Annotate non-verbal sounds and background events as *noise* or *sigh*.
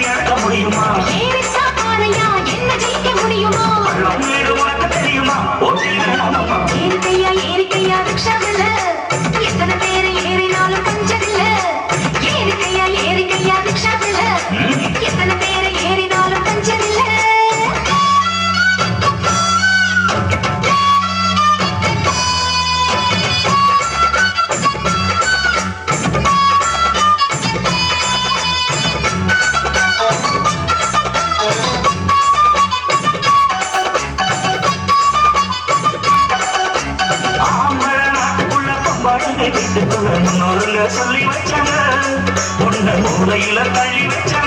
இழக்க முடியுமா? *laughs* வாடகை சொல்லி வச்சாங்க உன்ன மூலையில தள்ளி வச்ச